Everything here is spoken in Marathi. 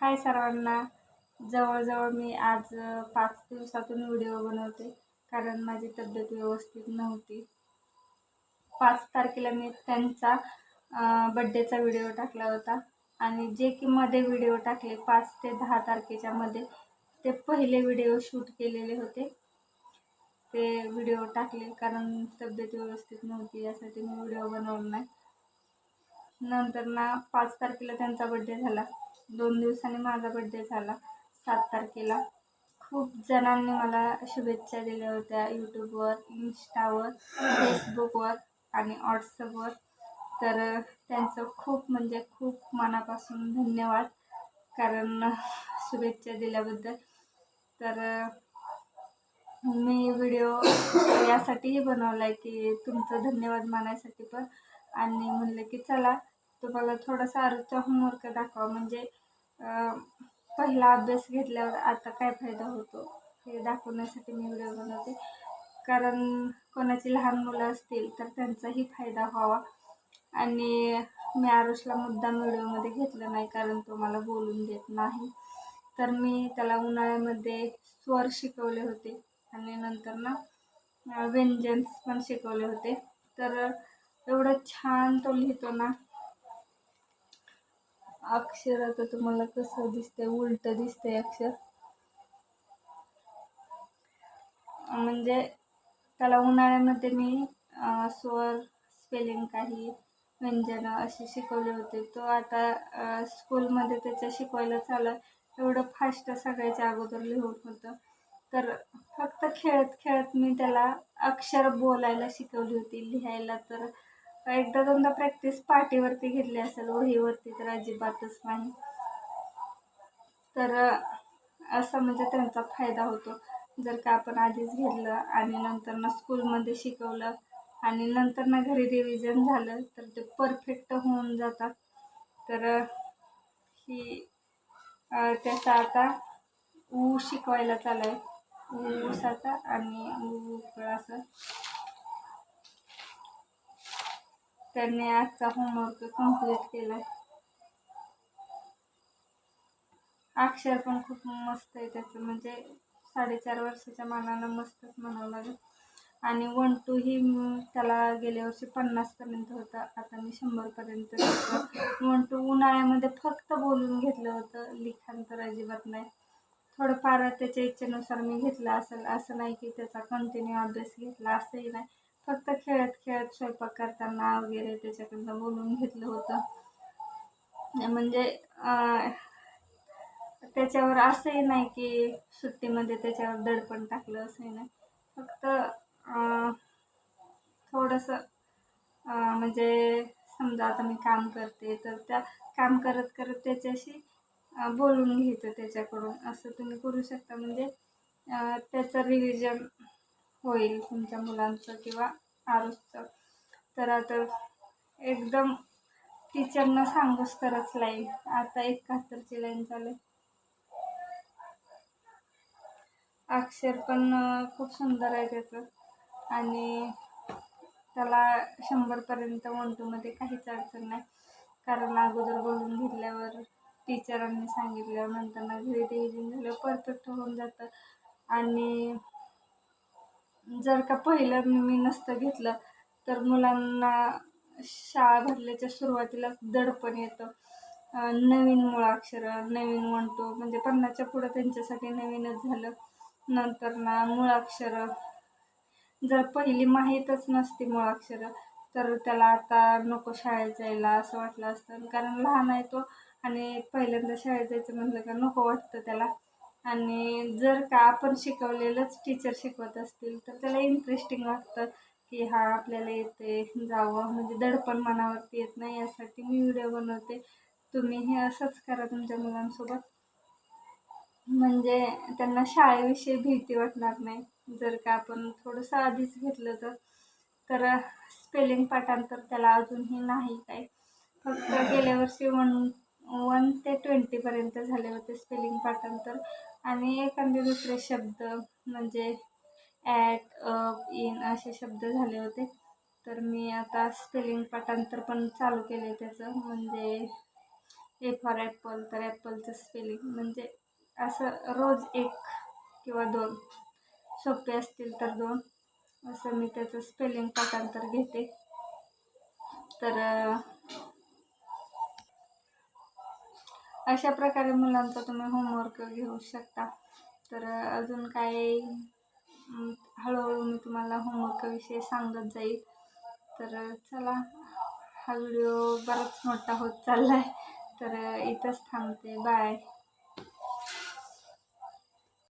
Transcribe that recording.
हाय सर्वांना. जवळजवळ मी आज पाच दिवसातून व्हिडिओ बनवते. कारण माझी तब्येत व्यवस्थित नव्हती. पाच तारखेला मी त्यांचा बड्डेचा व्हिडिओ टाकला होता. आणि जे की मध्ये व्हिडिओ टाकले पाच ते दहा तारखेच्या मध्ये ते पहिले व्हिडिओ शूट केलेले होते. ते व्हिडिओ टाकले कारण तब्येत व्यवस्थित नव्हती यासाठी मी व्हिडिओ बनवला नाही. नंतर ना पाच तारखेला त्यांचा बड्डे झाला. दोन दिवसांनी माझा बड्डे झाला. सात तारखेला. खूप जणांनी मला शुभेच्छा दिल्या होत्या यूट्यूबवर इंस्टावर फेसबुकवर आणि व्हॉट्सअपवर तर त्यांचं खूप म्हणजे खूप मनापासून धन्यवाद. कारण शुभेच्छा दिल्याबद्दल. तर मी व्हिडिओ यासाठीही बनवला आहे की तुमचं धन्यवाद मानायसाठी पण. आणि म्हणलं की चला तुम्हाला थोडासा आरोग्यचा होमवर्क दाखवा. म्हणजे पहिला अभ्यास घेतल्यावर आता काय फायदा होतो? हे दाखवण्यासाठी मी व्हिडिओ बनवते. कारण कोणाची लहान मुलं असतील तर त्यांचाही फायदा व्हावा. आणि मी आरुषला मुद्दाम व्हिडिओमध्ये घेतलं नाही कारण तो मला बोलून देत नाही. तर मी त्याला उन्हाळ्यामध्ये स्वर शिकवले होते. आणि नंतर ना व्यंजन्स पण शिकवले होते. तर एवढं छान तो लिहितो ना अक्षर आता तुम्हाला कसं दिसतंय उलट दिसतंय अक्षर? म्हणजे त्याला उन्हाळ्यामध्ये मी स्वर स्पेलिंग काही व्यंजनं असे शिकवले होते. तो आता स्कूलमध्ये त्याच्या शिकवायला चालू एवढं फास्ट सगळ्याच्या अगोदर लिहून होतं. तर फक्त खेळत खेळत मी त्याला अक्षर बोलायला शिकवली होती. लिहायला तर एकदा दोनदा प्रॅक्टिस पाटीवरती घेतली असेल वहीवरती तर अजिबातच नाही. तर असं म्हणजे त्यांचा फायदा होतो. जर का आपण आधीच घेतलं आणि नंतर ना स्कूलमध्ये शिकवलं आणि नंतर ना घरी रिव्हिजन झालं तर ते परफेक्ट होऊन जातात. तर ही त्याचा आता ऊ शिकवायला चालू आहे ऊसाचा आणि ऊ असं. त्यांनी आजचा होमवर्क कंप्लीट केला. अक्षर पण खूप मस्त आहे त्याचं म्हणजे साडेचार वर्षाच्या मानाला मस्तच म्हणावं लागेल. आणि वन टू ही त्याला गेल्या वर्षी पन्नासपर्यंत होता आता मी शंभरपर्यंत वन टू उन्हाळ्यामध्ये फक्त बोलून घेतलं होतं लिखाण तर अजिबात नाही. थोडंफार त्याच्या इच्छेनुसार मी घेतलं असेल असं नाही की त्याचा कंटिन्यू अभ्यास घेतला असंही नाही. फक्त खेळत खेळत स्वयंपाक करताना वगैरे त्याच्याकडनं बोलून घेतलं होतं. म्हणजे त्याच्यावर असंही नाही की सुट्टीमध्ये त्याच्यावर दडपण टाकलं असंही नाही. फक्त थोडंसं म्हणजे समजा आता मी काम करते तर त्या काम करत करत त्याच्याशी बोलून घ्यायचं त्याच्याकडून. असं तुम्ही करू शकता. म्हणजे त्याचं रिव्हिजन होईल तुमच्या मुलांचं किंवा आरुषचं तर आता एकदम टीचरनं सांगूच तरच लाईन. आता एकाहत्तरची लाईन चालू आहे. अक्षर पण खूप सुंदर आहे त्याचं. आणि त्याला शंभरपर्यंत वन टूमध्ये काहीच अडचण नाही. कारण अगोदर बोलून घेतल्यावर टीचरांनी सांगितल्यावर नंतर घरी रिव्हिजन झाल्यावर परफेक्ट होऊन जातं. आणि जर का पहिलं मी नसतं घेतलं तर मुलांना शाळा भरल्याच्या सुरुवातीलाच दडपण येतं. नवीन मुळाक्षरं नवीन म्हणतो. म्हणजे पन्नाच्या पुढं त्यांच्यासाठी नवीनच झालं. नंतर ना मुळाक्षरं जर पहिली माहीतच नसती मुळाक्षरं तर त्याला आता नको शाळेत जायला असं वाटलं असतं. कारण लहान आहे तो आणि पहिल्यांदा शाळेत जायचं म्हटलं का नको वाटतं त्याला. आणि जर का आपण शिकवलेलंच टीचर शिकवत असतील तर त्याला इंटरेस्टिंग वाटतं की हा आपल्याला येते जावं. म्हणजे दडपण मनावरती येत नाही यासाठी मी व्हिडिओ बनवते. तुम्ही हे असंच करा तुमच्या मुलांसोबत. म्हणजे त्यांना शाळेविषयी भीती वाटणार नाही. जर का आपण थोडंसं आधीच घेतलं तर तर स्पेलिंग पाठांतर त्याला अजूनही नाही काय फक्त गेल्या वर्षी वन वन ते ट्वेंटीपर्यंत झाले होते स्पेलिंग पाठांतर आणि एखादे दुसरे शब्द म्हणजे ॲट अप इन असे शब्द झाले होते. तर मी आता स्पेलिंग पाठांतर पण चालू केले त्याचं. म्हणजे ए फॉर ॲपल तर ॲपलचं स्पेलिंग म्हणजे असं रोज एक किंवा दोन सोपे असतील तर दोन. असं मी त्याचं स्पेलिंग पाठांतर घेते. तर अशा प्रकारे मुलांचा तुम्ही होमवर्क घेऊ शकता. तर अजून काय हळूहळू मी तुम्हाला होमवर्कविषयी सांगत जाईल. तर चला हा व्हिडिओ बराच मोठा होत चालला आहे तर इथंच थांबते. बाय